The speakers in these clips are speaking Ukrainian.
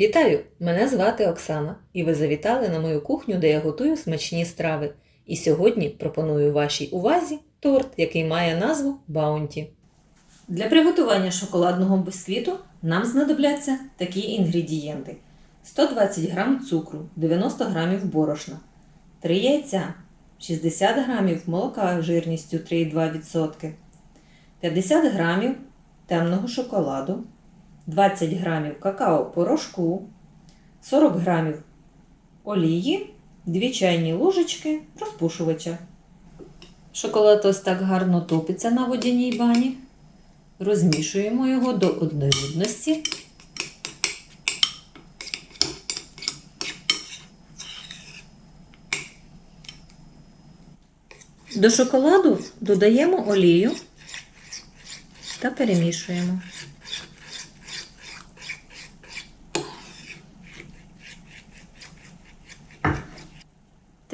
Вітаю! Мене звати Оксана, і ви завітали на мою кухню, де я готую смачні страви. І сьогодні пропоную вашій увазі торт, який має назву Баунті. Для приготування шоколадного бисквіту нам знадобляться такі інгредієнти: 120 г цукру, 90 г борошна, 3 яйця, 60 г молока жирністю 3,2%, 50 г темного шоколаду, 20 грамів какао-порошку, 40 грамів олії, 2 чайні ложечки розпушувача. Шоколад ось так гарно топиться на водяній бані. Розмішуємо його до однорідності. До шоколаду додаємо олію та перемішуємо.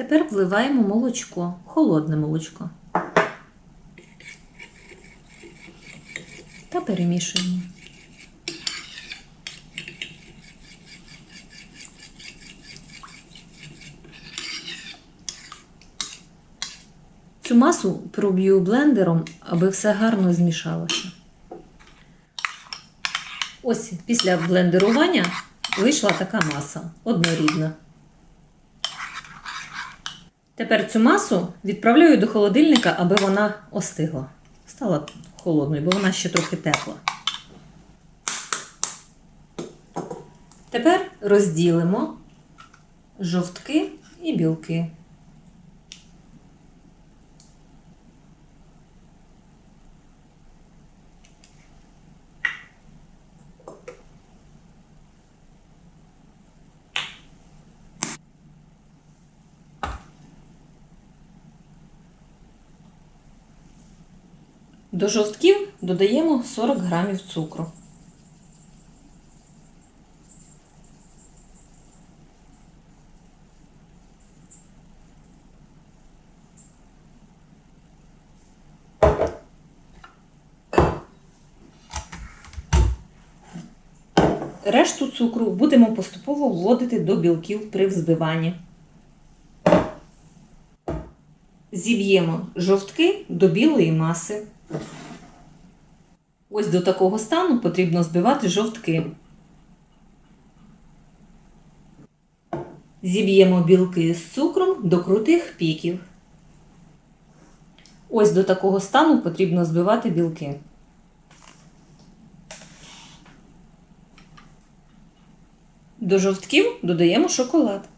Тепер вливаємо молочко, холодне молочко. Та перемішуємо. Цю масу проб'ю блендером, аби все гарно змішалося. Ось після блендерування вийшла така маса однорідна. Тепер цю масу відправляю до холодильника, аби вона остигла. Стала холодною, бо вона ще трохи тепла. Тепер розділимо жовтки і білки. До жовтків додаємо 40 грамів цукру. Решту цукру будемо поступово вводити до білків при взбиванні. Зіб'ємо жовтки до білої маси. Ось до такого стану потрібно збивати жовтки. Зіб'ємо білки з цукром до крутих піків. Ось до такого стану потрібно збивати білки. До жовтків додаємо шоколад.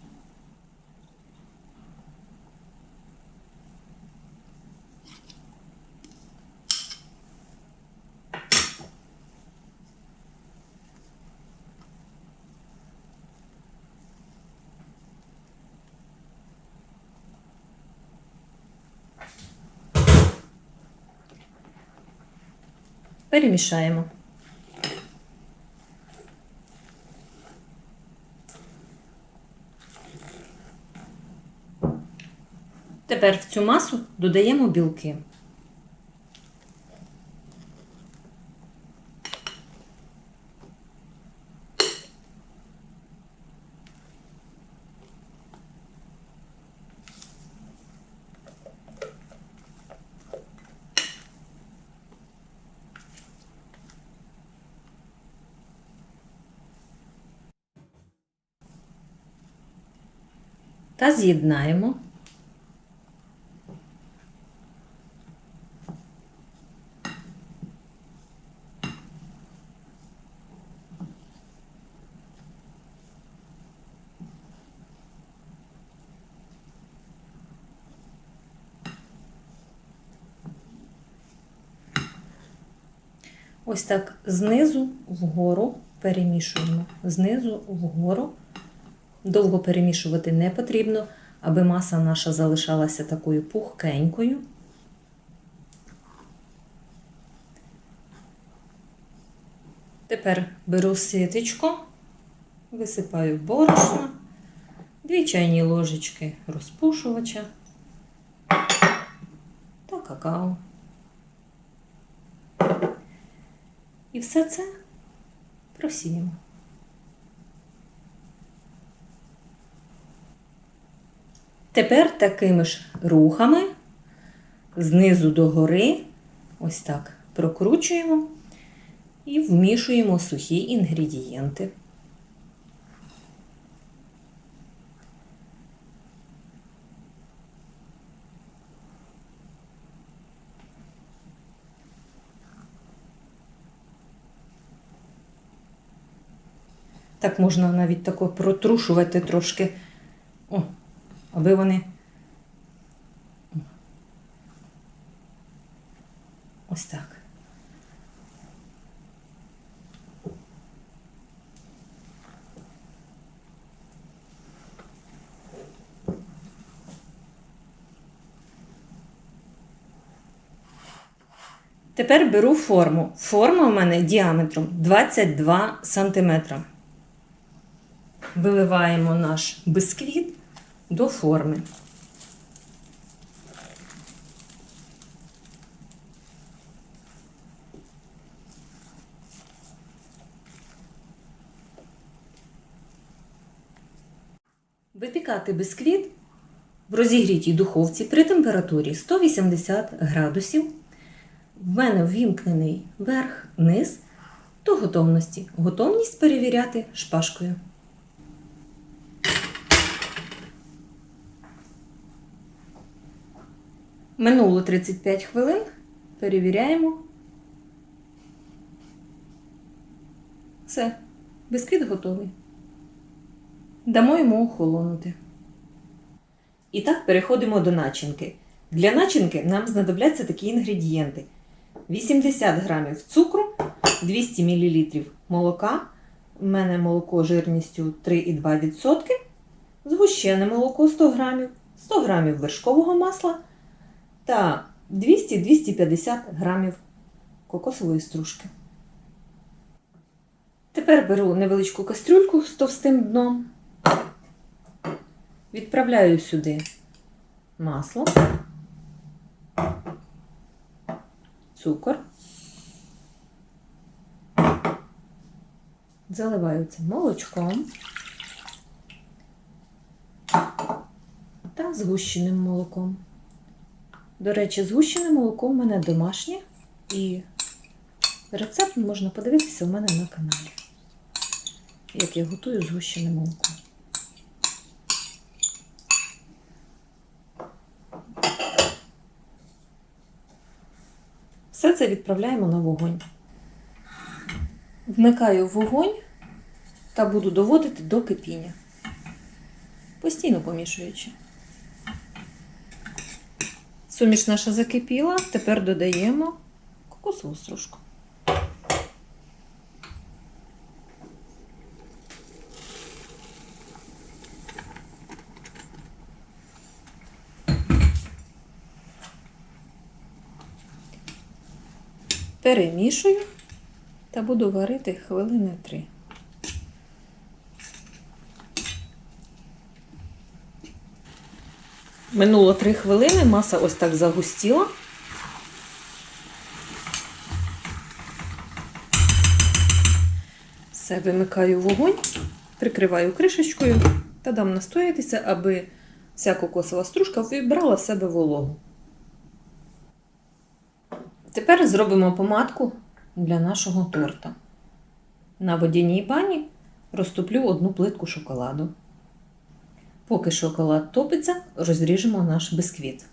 Перемішаємо. Тепер в цю масу додаємо білки. Та з'єднаємо. Ось так знизу вгору перемішуємо. Знизу вгору. Довго перемішувати не потрібно, аби маса наша залишалася такою пухкенькою. Тепер беру ситечко, висипаю борошно, дві чайні ложечки розпушувача та какао. І все це просіємо. Тепер такими ж рухами знизу до гори, ось так прокручуємо і вмішуємо сухі інгредієнти. Так можна навіть тако протрушувати трошки, О, аби вони ось так. Тепер беру форму. Форма у мене діаметром 22 см. Виливаємо наш бисквіт до форми. Випікати бисквіт в розігрітій духовці при температурі 180 градусів. В мене ввімкнений верх, низ до готовності. Готовність перевіряти шпажкою. Минуло 35 хвилин. Перевіряємо. Все, бисквіт готовий. Дамо йому охолонути. І так переходимо до начинки. Для начинки нам знадобляться такі інгредієнти: 80 грамів цукру, 200 мл молока. У мене молоко жирністю 3,2%, згущене молоко 100 грамів, 100 грамів вершкового масла та 200-250 грамів кокосової стружки. Тепер беру невеличку кастрюльку з товстим дном. Відправляю сюди масло, цукор, заливаю це молочком та згущеним молоком. До речі, згущене молоко в мене домашнє і рецепт можна подивитися у мене на каналі, як я готую згущене молоко. Все це відправляємо на вогонь. Вмикаю вогонь та буду доводити до кипіння, постійно помішуючи. Суміш наша закипіла, тепер додаємо кокосову стружку. Перемішую та буду варити хвилини три. Минуло 3 хвилини, маса ось так загустіла. Все, вимикаю вогонь, прикриваю кришечкою та дам настоятися, аби вся кокосова стружка вибрала в себе вологу. Тепер зробимо помадку для нашого торта. На водяній бані розтоплю одну плитку шоколаду. Поки шоколад топиться, розріжемо наш бисквіт.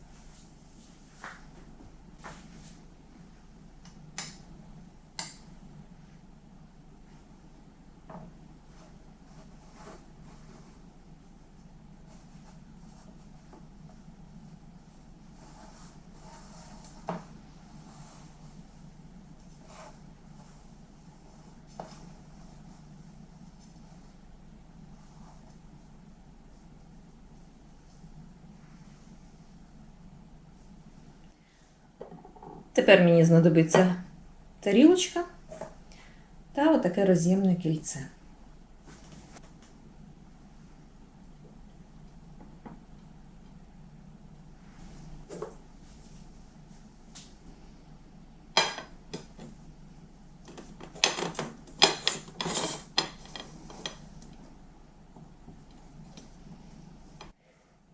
Тепер мені знадобиться тарілочка та отаке роз'ємне кільце.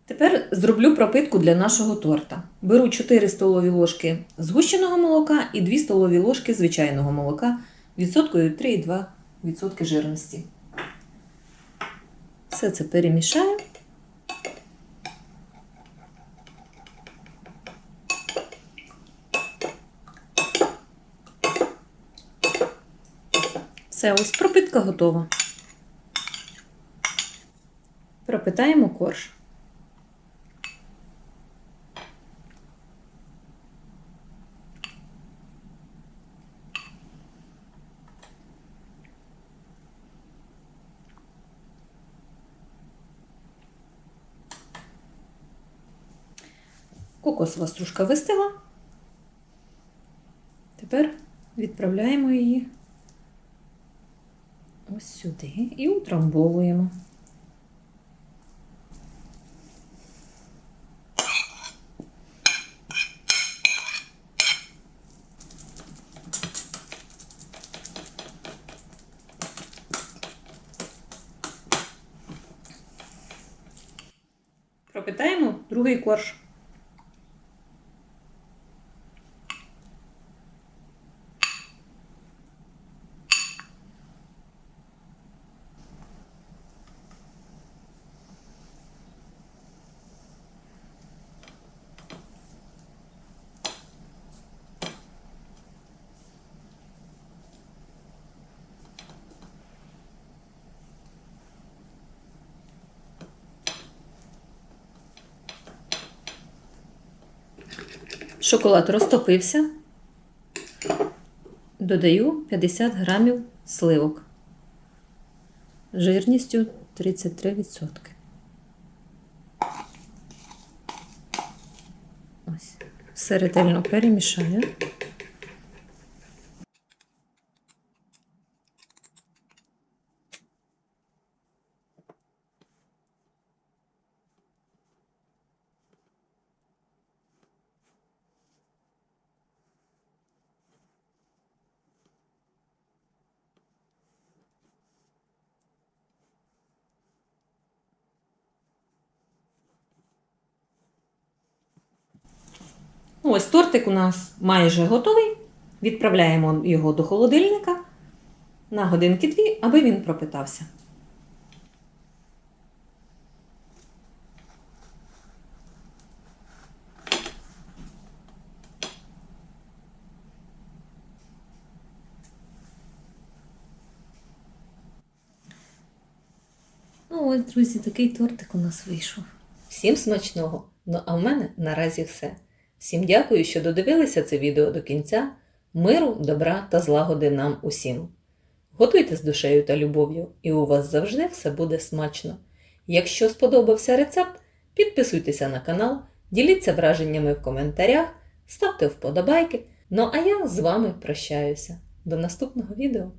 Тепер зроблю пропитку для нашого торта. Беру 4 столові ложки згущеного молока і 2 столові ложки звичайного молока відсоткою 3,2% жирності. Все це перемішаю. Все, ось пропитка готова. Пропитаємо корж. Кокосова стружка вистигла. Тепер відправляємо її ось сюди і утрамбовуємо. Пропитаємо другий корж. Шоколад розтопився. Додаю 50 грамів сливок жирністю 33%. Ось. Все ретельно перемішаю. Ось тортик у нас майже готовий. Відправляємо його до холодильника на годинки дві, аби він пропитався. Ну ось, друзі, такий тортик у нас вийшов. Всім смачного! Ну а в мене наразі все. Всім дякую, що додивилися це відео до кінця. Миру, добра та злагоди нам усім. Готуйте з душею та любов'ю, і у вас завжди все буде смачно. Якщо сподобався рецепт, підписуйтеся на канал, діліться враженнями в коментарях, ставте вподобайки. Ну а я з вами прощаюся. До наступного відео!